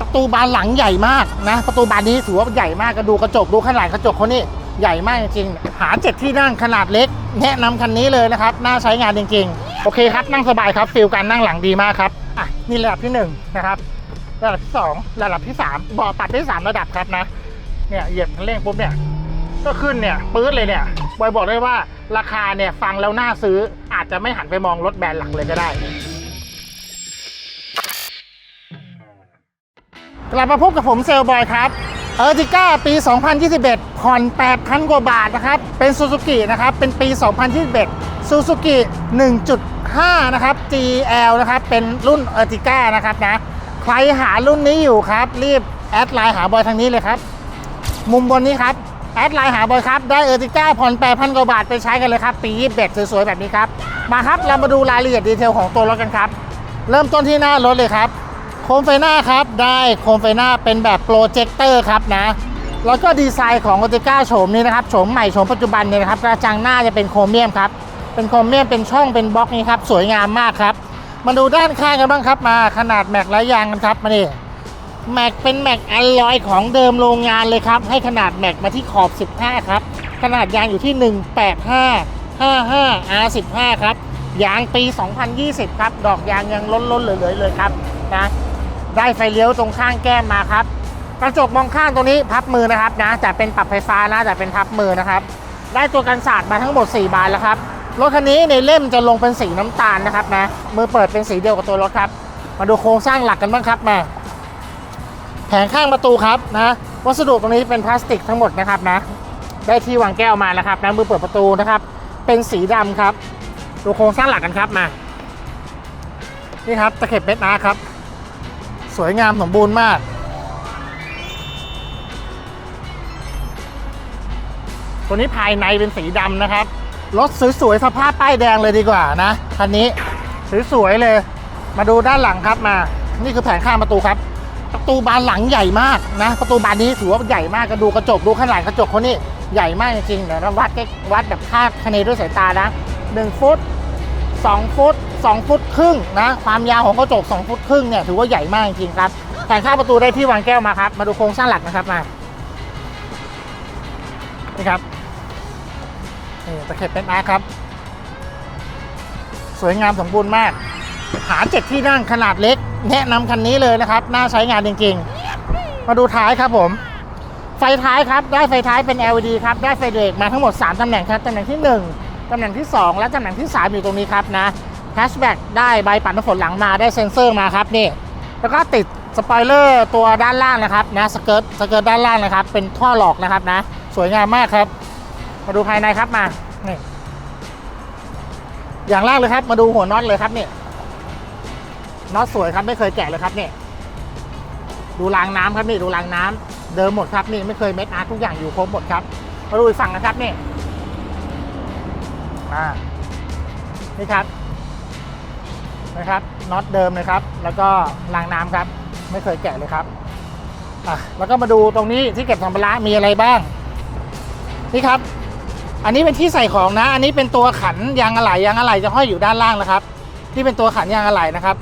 ประตูบานหลังใหญ่มากนะ ประตูบานนี้ถือว่าใหญ่มากก็ดูกระจกดูขนาดกระจกเขานี่ใหญ่มากจริงหาเจ็ดที่นั่งขนาดเล็ก แนะนำคันนี้เลยนะครับน่าใช้งานจริง ๆ โอเคครับนั่งสบายครับฟิลการนั่งหลังดีมากครับอะนี่ระดับที่หนึ่งนะครับระดับที่สองระดับที่สามเบาะปรับได้สามระดับครับนะเนี่ยเหยียบคันเร่งปุ๊บเนี่ยก็ขึ้นเนี่ยปื๊ดเลยเนี่ยบอยบอกได้ว่าราคาเนี่ยฟังแล้วน่าซื้ออาจจะไม่หันไปมองรถแบรนด์หลักเลยก็ได้ กลับมาพบกับผมเซลบอยครับเออร์ติก้าปี 2021 ผ่อน 8,000 กว่าบาทนะครับ เป็นซูซูกินะครับ เป็นปี 2021ซูซูกิ1.5 นะครับ GL นะครับ เป็นรุ่นเออร์ติก้านะครับนะ ใครหารุ่นนี้อยู่ครับ รีบแอดไลน์หาบอยทางนี้เลยครับ มุมบนนี้ครับ แอดไลน์หาบอยครับ ได้เออร์ติก้าผ่อน 8,000 กว่าบาทไปใช้กันเลยครับ ปี 21 สวยๆ แบบนี้ครับ มาครับ เรามาดูรายละเอียดดีเทลของตัวรถกันครับ เริ่มต้นที่หน้ารถเลยครับ คมไฟหน้าครับ ได้โคมไฟหน้าเป็นแบบโปรเจคเตอร์ครับนะ แล้วก็ดีไซน์ของโอติก้าโฉมนี้นะครับโฉมใหม่โฉมปัจจุบันเนี่ยนะครับกระจังหน้าจะเป็นโครเมียมครับ เป็นโครเมียมเป็นช่องเป็นบล็อกนี้ครับ สวยงามมากครับ มาดูด้านข้างกันบ้างครับมาขนาดแม็กและยางกันครับมาดิแม็กเป็นแม็กอลลอยของเดิมโรงงานเลยครับ ให้ขนาดแม็กมาที่ขอบ 15 ครับ ขนาดยางอยู่ที่ 185 55 R15 ครับ ยางปี 2020 ครับ ดอกยางยังล้นๆเหลือๆเลยครับนะ ได้ไฟเลี้ยวตรงข้างแก้มมาครับ กระจกมองข้างตรงนี้พับมือนะครับนะแต่เป็นปรับไฟฟ้านะแต่เป็นพับมือนะครับ ได้ตัวกันศาสตร์มาทั้งหมด 4 บานแล้วครับ รถคันนี้ในเล่มจะลงเป็นสีน้ำตาลนะครับนะ มือเปิดเป็นสีเดียวกับตัวรถครับ มาดูโครงสร้างหลักกันบ้างครับมา แผงข้างประตูครับนะ วัสดุตรงนี้เป็นพลาสติกทั้งหมดนะครับนะ ได้ที่วางแก้วมาแล้วครับนะมือเปิดประตูนะครับ เป็นสีดำครับ ดูโครงสร้างหลักกันครับมา นี่ครับตะเข็บเม็ดอาครับ สวยงามสมบูรณ์มาก ตัวนี้ภายในเป็นสีดำนะครับ รถสวยๆสภาพป้ายแดงเลยดีกว่านะคันนี้สวยๆเลย มาดูด้านหลังครับมา นี่คือแผงข้างประตูครับ ประตูบานหลังใหญ่มากนะ ประตูบานนี้ถือว่าใหญ่มากก็ดูกระจกดูขนาดกระจกเขานี่ใหญ่มากจริงๆเดี๋ยวเราวัดใกล้วัดแบบคาดคะเนด้วยสายตานะ1ฟุต 2 ฟุต 2 ฟุตครึ่งนะ ความยาวของกระจก 2 ฟุตครึ่งเนี่ยถือว่าใหญ่มากจริงๆครับแผงข้าประตูได้ที่วางแก้วมาครับ มาดูโครงสร้างหลักนะครับมานี่ครับนี่ตะเข็บเป็นอาร์คครับ สวยงามสมบูรณ์มาก หาเจ็ดที่นั่งขนาดเล็ก แนะนำคันนี้เลยนะครับ น่าใช้งานจริงๆ มาดูท้ายครับผม ไฟท้ายครับ ได้ไฟท้ายเป็น LED ครับ ได้ไฟเบรกมาทั้งหมด 3ตำแหน่งครับตำแหน่งที่ 1 ตำแหน่งที่ 2 และตำแหน่งที่ 3 อยู่ตรงนี้ครับนะแฮชแบ็กได้ใบปัดน้ำฝนหลังมาได้เซ็นเซอร์มาครับนี่ แล้วก็ติดสปอยเลอร์ตัวด้านล่างนะครับนะสเกิร์ตสเกิร์ตด้านล่างนะครับ เป็นท่อหลอกนะครับนะ สวยงามมากครับ มาดูภายในครับมานี่อย่างแรกเลยครับ มาดูหัวน็อตเลยครับนี่น็อตสวยครับไม่เคยแกะเลยครับนี่ดูรางน้ำครับนี่ดูรางน้ำเดิมหมดครับนี่ไม่เคยเม็ดอาร์ตทุกอย่างอยู่ครบหมดครับมาดูอีกฝั่งนะครับนี่ อ่านี่ครับนะครับน็อตเดิมเลยครับ แล้วก็รางน้ำครับ ไม่เคยแกะเลยครับอะแล้วก็มาดูตรงนี้ที่เก็บสัมภาระมีอะไรบ้างนี่ครับ อันนี้เป็นที่ใส่ของนะ อันนี้เป็นตัวขันยางอะไหล่ยางอะไหล่จะห้อยอยู่ด้านล่างนะครับ ที่เป็นตัวขันยางอะไหล่นะครับ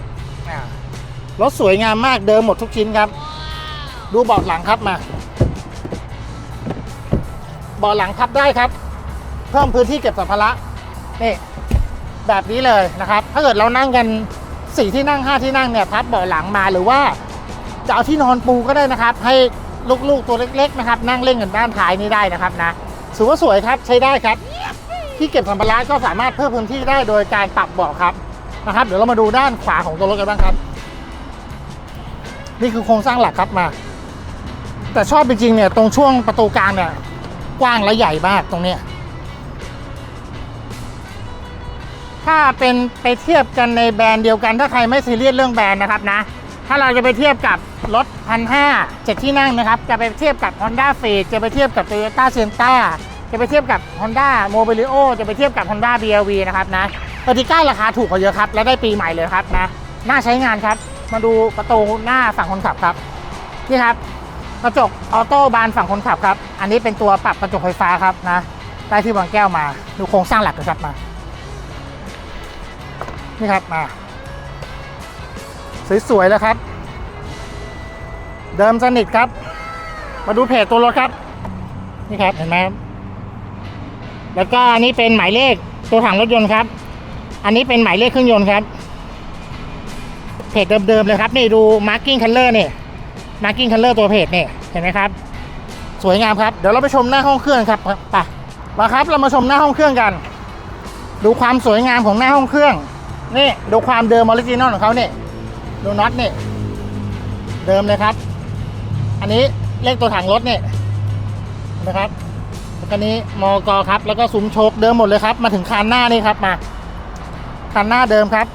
รถสวยงามมากเดิมหมดทุกชิ้นครับ ดูเบาะหลังครับมาเบาะหลังพับได้ครับ เพิ่มพื้นที่เก็บสัมภาระ นี่แบบนี้เลยนะครับ ถ้าเกิดเรานั่งกันสี่ที่นั่งห้าที่นั่งเนี่ยพับเบาะหลังมาหรือว่าจะเอาที่นอนปูก็ได้นะครับ ให้ลูกๆตัวเล็กๆนะครับ นั่งเล่นกันด้านท้ายนี้ได้นะครับนะถือว่าสวยครับใช้ได้ครับ ที่เก็บสัมภาระก็สามารถเพิ่มพื้นที่ได้โดยการปรับเบาะครับนะครับ เดี๋ยวเรามาดูด้านขวาของตัวรถกันบ้างครับ นี่คือโครงสร้างหลักครับมา แต่ชอบจริงๆเนี่ยตรงช่วงประตูกลางเนี่ยกว้างและใหญ่มากตรงเนี้ย ถ้าเป็นไปเทียบกันในแบรนด์เดียวกัน ถ้าใครไม่ซีเรียสเรื่องแบรนด์นะครับนะ ถ้าเราจะไปเทียบกับรถพันห้าเจ็ดที่นั่งนะครับ จะไปเทียบกับ Honda f i t จะไปเทียบกับ Toyota s e n t a จะไปเทียบกับ Honda m o b i l i o จะไปเทียบกับ Honda BRV นะครับนะเออร์ติก้าราคาถูกกว่าเยอะครับ และได้ปีใหม่เลยครับนะน่าใช้งานครับ มาดูประตูหน้าฝั่งคนขับครับนี่ครับกระจกออโต้บานฝั่งคนขับครับ อันนี้เป็นตัวปรับกระจกไฟฟ้าครับนะได้ที่วางแก้วมา ดูโครงสร้างหลักเลยครับมา นี่ครับมาสวยๆแล้วครับ เดิมสนิทครับ มาดูเพจตัวรถครับ นี่ครับเห็นไหมครับแล้วก็อันนี้เป็นหมายเลขตัวถังรถยนต์ครับ อันนี้เป็นหมายเลขเครื่องยนต์ครับ เพจเดิมๆเลยครับนี่ดู marking color นี่ย marking color ตัวเพจเนี่ยเห็นไหมครับ สวยงามครับ เดี๋ยวเราไปชมหน้าห้องเครื่องครับไปมาครับเรามาชมหน้าห้องเครื่องกัน ดูความสวยงามของหน้าห้องเครื่อง นี่ดูความเดิมออริจินอลของเขาเนี่ยดูน็อตเนี่ยเดิมเลยครับ อันนี้เลขตัวถังรถเนี่ยนะครับแล้วก็นี้มอกครับ แล้วก็ซุ้มโชคเดิมหมดเลยครับ มาถึงคานหน้านี่ครับมาคานหน้าเดิมครับ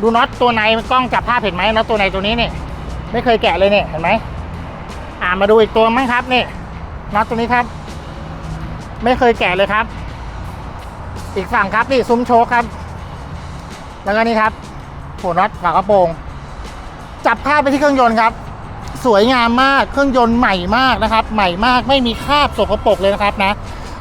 ดูน็อตตัวในกล้องจับภาพเห็นไหมน็อตตัวในตัวนี้เนี่ยไม่เคยแกะเลยเนี่ยเห็นไหมอ่ามาดูอีกตัวมั้งครับนี่น็อตตัวนี้ครับ ไม่เคยแกะเลยครับ อีกฝั่งครับนี่ซุ้มโชคครับ แล้วก็นี่ครับหัวน็อตฝากระโปรง จับภาพไปที่เครื่องยนต์ครับ สวยงามมากเครื่องยนต์ใหม่มากนะครับ ใหม่มากไม่มีคราบสกปรกเลยนะครับนะ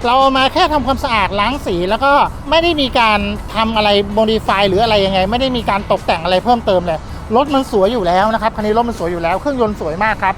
เราเอามาแค่ทำความสะอาดล้างสีแล้วก็ไม่ได้มีการทำอะไรโมดิฟายหรืออะไรยังไง ไม่ได้มีการตกแต่งอะไรเพิ่มเติมเลยรถมันสวยอยู่แล้วนะครับคันนี้รถมันสวยอยู่แล้วเครื่องยนต์สวยมากครับ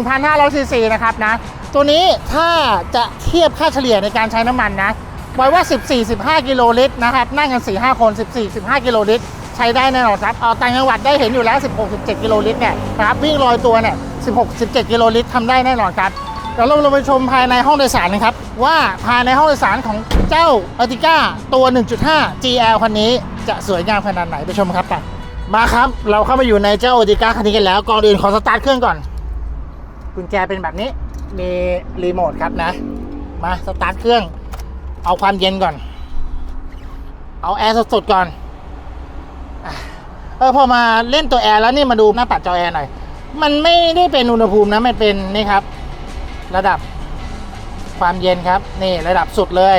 1,500ซีซีนะครับนะตัวนี้ถ้าจะเทียบค่าเฉลี่ยในการใช้น้ำมันนะ ไว้ว่า 14-15 กิโลลิตรนะครับ นั่งกัน 4-5 คน 14-15 กิโลลิตร ใช้ได้แน่นอนครับ เอาต่างจังหวัดได้เห็นอยู่แล้ว 16-17 กิโลลิตรเนี่ยครับ วิ่งลอยตัวเนี่ย 16-17 กิโลลิตรทำได้แน่นอนครับเดี๋ยวเราลงไปชมภายในห้องโดยสารนะครับ ว่าภายในห้องโดยสารของเจ้าอติก้าตัว 1.5 GL คันนี้จะสวยงามขนาดไหนไปชมครับไปมาครับ เราเข้ามาอยู่ในเจ้าอติก้าคันนี้กันแล้วก่อนอื่นขอสตาร์ทเครื่องก่อนกุญแจเป็นแบบนี้มีรีโมทครับนะ มาสตาร์ทเครื่อง เอาความเย็นก่อน เอาแอร์สดๆก่อน เออพอมาเล่นตัวแอร์แล้วนี่มาดูหน้าปัดจอแอร์หน่อย มันไม่ได้เป็นอุณหภูมินะ มันเป็นนี่ครับ ระดับความเย็นครับ นี่ระดับสุดเลย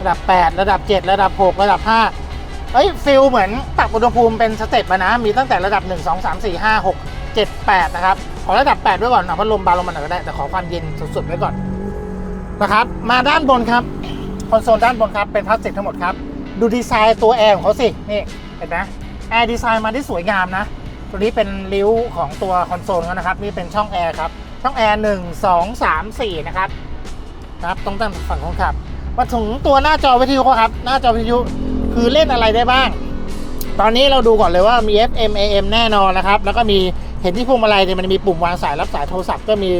ระดับ 8 ระดับ 7 ระดับ 6 ระดับ 5เอ้ยฟิลเหมือนปรับอุณหภูมิเป็นสเต็ปมานะ มีตั้งแต่ระดับ 1 2 3 4 5 6 7 8 นะครับ ขอระดับ 8 ไว้ก่อนนะพัดลมเบาลงมาหน่อยก็ได้ แต่ขอความเย็นสุดๆไว้ก่อนนะครับ มาด้านบนครับ คอนโซลด้านบนครับ เป็นพลาสติกทั้งหมดครับ ดูดีไซน์ตัวแอร์ของเขาสิ นี่ เห็นไหมแอร์ดีไซน์มาที่สวยงามนะ ตัวนี้เป็นริ้วของตัวคอนโซลเขานะครับ นี่เป็นช่องแอร์ครับ ช่องแอร์หนึ่งสองสามสี่นะครับนะครับตรงด้านฝั่งคนขับ มาถึงตัวหน้าจอวิทยุครับ หน้าจอวิทยุคือเล่นอะไรได้บ้าง ตอนนี้เราดูก่อนเลยว่ามี FM AM แน่นอนนะครับ แล้วก็มีเห็นที่พวงมาลัยเนี่ยมันมีปุ่มวางสายรับสายโทรศัพท์ก็มี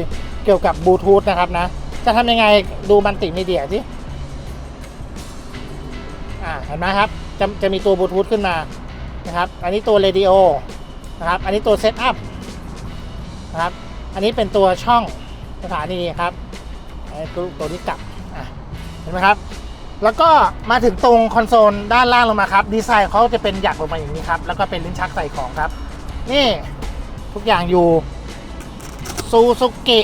เกี่ยวกับบลูทูธนะครับนะ จะทำยังไงดูมันติมีเดียสิอ่ เห็นไหมครับจะจะมีตัวบลูทูธขึ้นมานะครับอันนี้ตัวเรดิโอนะครับอันนี้ตัวเซตอัพนะครับอันนี้เป็นตัวช่องสถานีครับตัวตัวนี้กลับเห็นไหมครับ แล้วก็มาถึงตรงคอนโซลด้านล่างลงมาครับ ดีไซน์เขาจะเป็นหยักลงมาอย่างนี้ครับ แล้วก็เป็นลิ้นชักใส่ของครับ นี่ทุกอย่างอยู่ซูซูกิ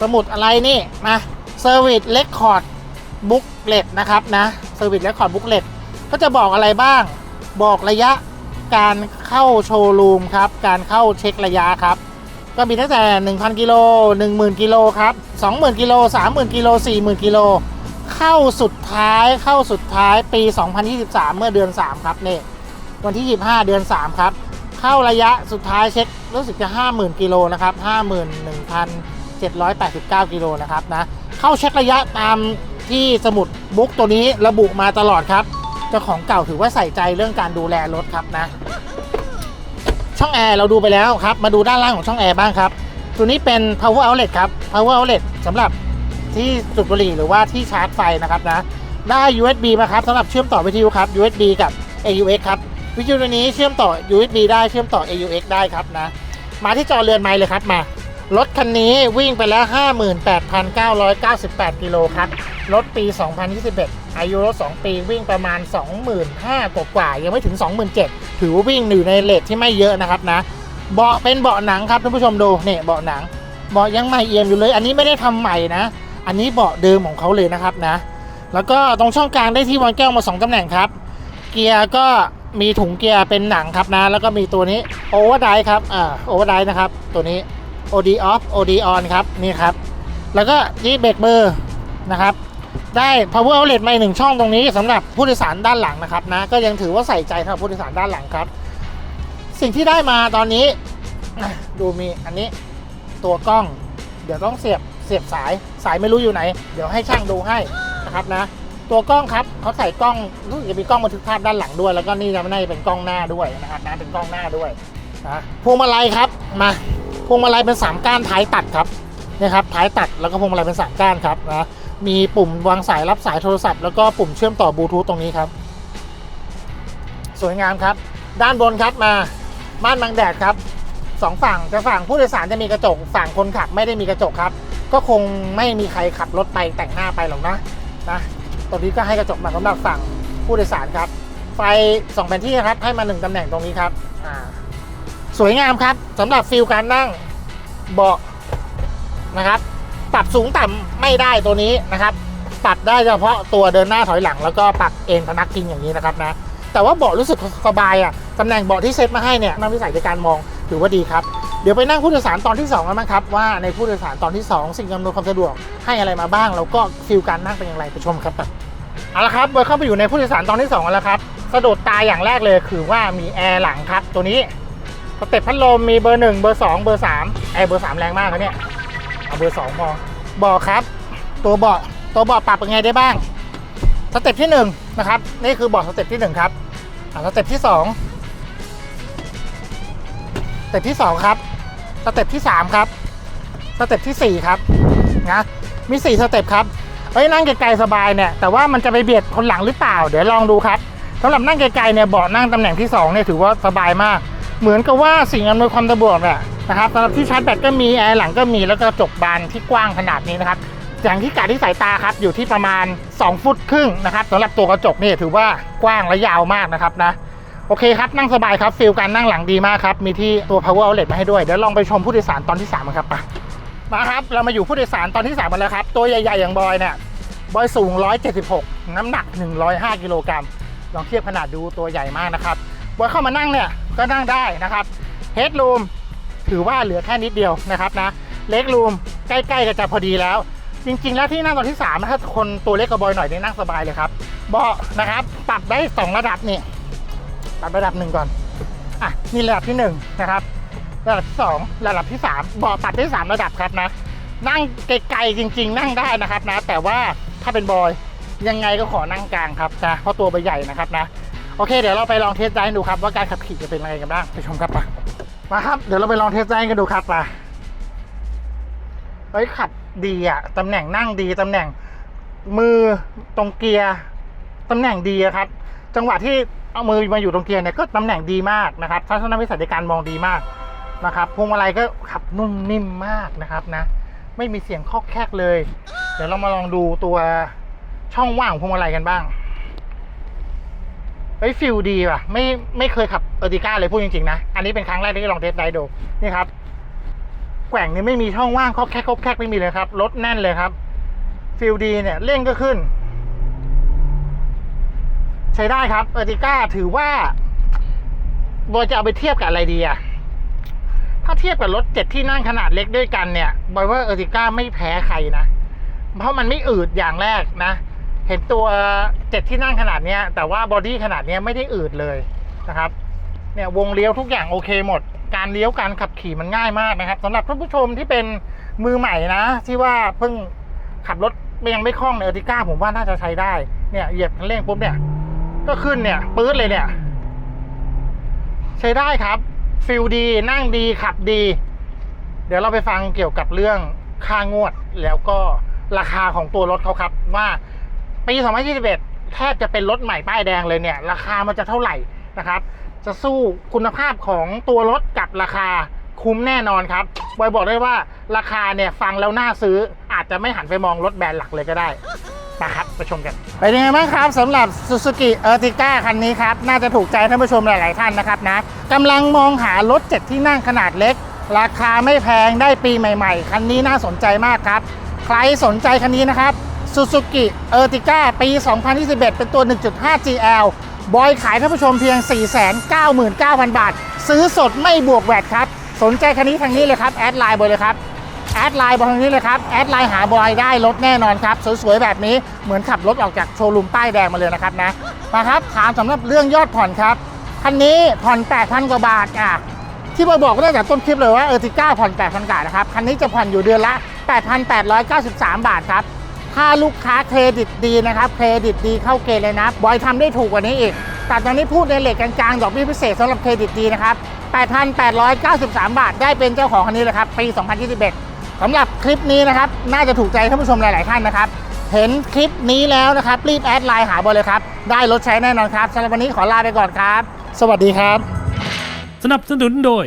สมุดอะไรนี่มาเซอร์วิสเลคคอร์ด บุ๊กเลตนะครับนะเซอร์วิสเลคคอร์ดบุ๊กเลตก็จะบอกอะไรบ้าง บอกระยะการเข้าโชว์รูมครับ การเข้าเช็คระยะครับ ก็มีตั้งแต่ 1,000 กิโล 10,000 กิโลครับ 20,000 กิโล 30,000 กิโล 40,000 กิโล เข้าสุดท้ายเข้าสุดท้ายปี 2023 เมื่อเดือน 3 ครับนี่วันที่ 25 เดือน 3 ครับ เข้าระยะสุดท้ายเช็ครู้สึกจะ 50,000 กิโลนะครับ 51,789 กิโลนะครับนะ เข้าเช็คระยะตาม ที่สมุดบุ๊กตัวนี้ระบุมาตลอดครับเจ้าของเก่าถือว่าใส่ใจเรื่องการดูแลรถครับนะ ช่องแอร์เราดูไปแล้วครับ มาดูด้านล่างของช่องแอร์บ้างครับ ตัวนี้เป็น power outlet ครับ power outlet สำหรับที่จุดบุหรี่หรือว่าที่ชาร์จไฟนะครับนะ ได้ USB มาครับสำหรับเชื่อมต่อวิทยุครับ USB กับ AUX ครับวิทยุตัวนี้เชื่อมต่อ USB ได้เชื่อมต่อ AUX ได้ครับนะ มาที่จอเรือนไม้เลยครับมา รถคันนี้วิ่งไปแล้ว 58,998 กิโลครับ รถปี 2021 อายุรถ 2 ปีวิ่งประมาณ 25,000กว่าๆยังไม่ถึง 27,000 ถือว่าวิ่งอยู่ในเลทที่ไม่เยอะนะครับนะ เบาะเป็นเบาะหนังครับท่านผู้ชมดูเนี่ยเบาะหนัง เบาะยังใหม่เอี่ยมอยู่เลย อันนี้ไม่ได้ทำใหม่นะ อันนี้เบาะเดิมของเขาเลยนะครับนะ แล้วก็ตรงช่องกลางได้ที่วางแก้วมา 2ตำแหน่งครับ เกียร์ก็มีถุงเกียร์เป็นหนังครับนะ แล้วก็มีตัวนี้โอเวอร์ไดครับ อ่า โอเวอร์ไดนะครับ ตัวนี้ OD off OD on ครับนี่ครับ แล้วก็นี่เบรกมือร์นะครับ ได้ power outlet มาอีกหนึ่งช่องตรงนี้สำหรับผู้โดยสารด้านหลังนะครับนะก็ยังถือว่าใส่ใจสำหรับผู้โดยสารด้านหลังครับ สิ่งที่ได้มาตอนนี้ดูมีอันนี้ตัวกล้อง เดี๋ยวต้องเสียบเสียบสายสายไม่รู้อยู่ไหน เดี๋ยวให้ช่างดูให้นะครับนะ ตัวกล้องครับเขาใส่กล้องรู้สึกจะมีกล้องบันทึกภาพด้านหลังด้วย แล้วก็นี่จะไม่ได้เป็นกล้องหน้าด้วยนะครับนะเป็นกล้องหน้าด้วยนะพวงมาลัยครับมา พวงมาลัยเป็นสามก้านท้ายตัดครับนี่ครับท้ายตัดแล้วก็พวงมาลัยเป็นสามก้านครับนะมีปุ่มวางสายรับสายโทรศัพท์แล้วก็ปุ่มเชื่อมต่อบลูทูธตรงนี้ครับ สวยงามครับ ด้านบนครับมาม่านบังแดดครับสองฝั่งจะฝั่งผู้โดยสารจะมีกระจกฝั่งคนขับไม่ได้มีกระจกครับ ก็คงไม่มีใครขับรถไปแต่งหน้าไปหรอกนะนะตรงนี้ก็ให้กระจกมาสำหรับฝั่งผู้โดยสารครับ ไฟสองแผ่นที่ครับให้มาหนึ่งตำแหน่งตรงนี้ครับอ่า สวยงามครับสำหรับฟิลการนั่งเบาะนะครับ ปรับสูงต่ำไม่ได้ตัวนี้นะครับ ปรับได้เฉพาะตัวเดินหน้าถอยหลัง แล้วก็ปรับเอนพนักพิงอย่างนี้นะครับนะแต่ว่าเบาะรู้สึกสบายอะตำแหน่งเบาะที่เซตมาให้เนี่ยนักวิสัยในการมองถือว่าดีครับเดี๋ยวไปนั่งผู้โดยสารตอนที่2กันบ้างครับว่าในผู้โดยสารตอนที่ 2 สิ่งอำนวยความสะดวกให้อะไรมาบ้าง แล้วก็ฟิลการนั่งเป็นอย่างไรไปชมครับเอาละครับเบอร์เข้าไปอยู่ในผู้โดยสารตอนที่2กันแล้วครับสะดุดตาอย่างแรกเลยคือว่ามีแอร์หลังครับตัวนี้ สเต็ปพัดลมมีเบอร์1เบอร์2เบอร์3แอร์เบอร์3แรงมากครับเนี่ยเอาเบอร์2พอเบาะครับ ตัวเบาะตัวเบาะปรับเป็นไงได้บ้างสเต็ปที่1นะครับนี่คือเบาะสเต็ปที่1ครับอสเต็ปที่2สเต็ปที่2ครับสเต็ปที่3ครับสเต็ปที่4ครับนะมี4สเต็ปครับเอ้ยนั่งไกลๆสบายเนี่ยแต่ว่ามันจะไปเบียดคนหลังหรือเปล่า เดี๋ยวลองดูครับสำหรับนั่งไกลๆเนี่ยเบาะนั่งตำแหน่งที่2เนี่ยถือว่าสบายมาก เหมือนกับว่าสิ่งอำนวยความสะดวกเนี่ยนะครับสำหรับที่ชาร์จแบตก็มีแอร์หลังก็มีแล้วก็กระจกบานที่กว้างขนาดนี้นะครับอย่างที่กาดที่สายตาครับอยู่ที่ประมาณ 2 ฟุตครึ่งนะครับสำหรับตัวกระจกนี่ถือว่ากว้างและยาวมากนะครับนะโอเคครับนั่งสบายครับฟิลการนั่งหลังดีมากครับมีที่ตัว power outlet มาให้ด้วยเดี๋ยวลองไปชมผู้โดยสารตอนที่3กันครับไปมาครับเรามาอยู่ผู้โดยสารตอนที่3กันแล้วครับตัวใหญ่ๆอย่างบอยเนี่ยบอยสูง 176 น้ำหนัก 105 กิโลกรัมลองเทียบขนาดดูตัวใหญ่มากนะครับบอยเข้ามานั่งเนี่ย ก็นั่งได้นะครับเฮดรูมถือว่าเหลือแค่นิดเดียวนะครับนะเล็กรูมใกล้ๆก็จะพอดีแล้ว จริง ๆ แล้วที่นั่งตอนที่3ถ้าคนตัวเล็กกับบอยหน่อยนี่นั่งสบายเลยครับเบาะนะครับปรับได้ 2 ระดับนี่ปรับระดับหนึ่งก่อนอะนี่ระดับที่1นะครับระดับที่2ระดับที่3เบาะปรับได้ 3 ระดับครับนะ นั่งไกลๆจริง ๆ นั่งได้นะครับนะ แต่ว่าถ้าเป็นบอยยังไงก็ขอนั่งกลางครับนะเพราะตัวใบใหญ่นะครับนะ โอเคเดี๋ยวเราไปลองเทสไดร์ดูครับว่าการขับขี่จะเป็นยังไงกันบ้างไปชมครับไปมาครับเดี๋ยวเราไปลองเทสไดร์กันดูครับไปเฮ้ยขับดีอะตำแหน่งนั่งดีตำแหน่งมือตรงเกียร์ตำแหน่งดีครับ จังหวะที่เอามือมาอยู่ตรงเกียร์เนี่ยก็ตำแหน่งดีมากนะครับทัศนวิสัยในการมองดีมากนะครับพวงมาลัยก็ขับนุ่มนิ่มมากนะครับนะ ไม่มีเสียงคอกแคกเลย เดี๋ยวเรามาลองดูตัวช่องว่างของพวงมาลัยกันบ้าง เฮ้ยฟิลดีว่ะ ไม่ไม่เคยขับเออร์ติก้าเลยพูดจริงๆนะ อันนี้เป็นครั้งแรกที่ลองเทสไดรฟ์ดูนี่ครับ แกว่งนี่ไม่มีช่องว่างคอกแคกคอกแคกไม่มีเลยครับรถแน่นเลยครับฟิลดีเนี่ยเร่งก็ขึ้น ใช้ได้ครับเออร์ติก้าถือว่าบอยจะเอาไปเทียบกับอะไรดีอะถ้าเทียบกับรถเจ็ดที่นั่งขนาดเล็กด้วยกันเนี่ยบอยว่าเออร์ติก้าไม่แพ้ใครนะ เพราะมันไม่อืดอย่างแรกนะ เห็นตัวเจ็ดที่นั่งขนาดนี้แต่ว่าบอดี้ขนาดนี้ไม่ได้อืดเลยนะครับเนี่ยวงเลี้ยวทุกอย่างโอเคหมด การเลี้ยวการขับขี่มันง่ายมากนะครับสำหรับท่านผู้ชมที่เป็นมือใหม่นะ ที่ว่าเพิ่งขับรถยังไม่คล่องในเออร์ติก้าผมว่าน่าจะใช้ได้เนี่ยเหยียบคันเร่งปุ๊บเนี่ย ก็ขึ้นเนี่ยปื๊ดเลยเนี่ย ใช้ได้ครับฟิลดี นั่งดีขับดี เดี๋ยวเราไปฟังเกี่ยวกับเรื่องค่างวดแล้วก็ราคาของตัวรถเขาครับว่า ปี 2021 แทบจะเป็นรถใหม่ป้ายแดงเลยเนี่ย ราคามันจะเท่าไหร่นะครับ จะสู้คุณภาพของตัวรถกับราคาคุ้มแน่นอนครับบอยบอกได้ว่าราคาเนี่ยฟังแล้วน่าซื้ออาจจะไม่หันไปมองรถแบรนด์หลักเลยก็ได้นะครับไปชมกันเป็นยังไงบ้างครับสำหรับ Suzuki Ertiga คันนี้ครับ น่าจะถูกใจท่านผู้ชมหลาย ๆ ท่านนะครับนะกำลังมองหารถ 7 ที่นั่งขนาดเล็ก ราคาไม่แพงได้ปีใหม่ ๆ คันนี้น่าสนใจมากครับ ใครสนใจคันนี้นะครับ Suzuki Ertiga ปี 2021 เป็นตัว 1.5 GL บอยขายท่านผู้ชมเพียง 499,000 บาท ซื้อสดไม่บวกแวดครับ สนใจคันนี้ทางนี้เลยครับ แอดไลน์บอยเลยครับ แอดไลน์บอยทางนี้เลยครับ แอดไลน์หาบอยได้รถแน่นอนครับ สวยๆ แบบนี้เหมือนขับรถออกจากโชว์รูมป้ายแดงมาเลยนะครับนะ มาครับ ถามสำหรับเรื่องยอดผ่อนครับ คันนี้ผ่อน 8,000 กว่าบาทอะที่มาบอกตั้งแต่ต้นคลิปเลยว่าเออติก้าผ่อน8,000 บาทนะครับ คันนี้จะผ่อนอยู่เดือนละ 8,893 บาทครับ ถ้าลูกค้าเครดิตดีนะครับ เครดิตดีเข้าเกณฑ์เลยนะ บอยทำได้ถูกกว่านี้อีก แต่ตอนนี้พูดในเลทกลางๆ ดอกเบี้ยพิเศษสำหรับเครดิตดีนะครับ 8,893 บาท ได้เป็นเจ้าของคันนี้เลยครับ ปี 2021สำหรับคลิปนี้นะครับ น่าจะถูกใจท่านผู้ชมหลาย ๆ ท่านนะครับ เห็นคลิปนี้แล้วนะครับ รีบแอดไลน์หาบอยเลยครับ ได้รถใช้แน่นอนครับสำหรับวันนี้ขอลาไปก่อนครับ สวัสดีครับ สนับสนุนโดย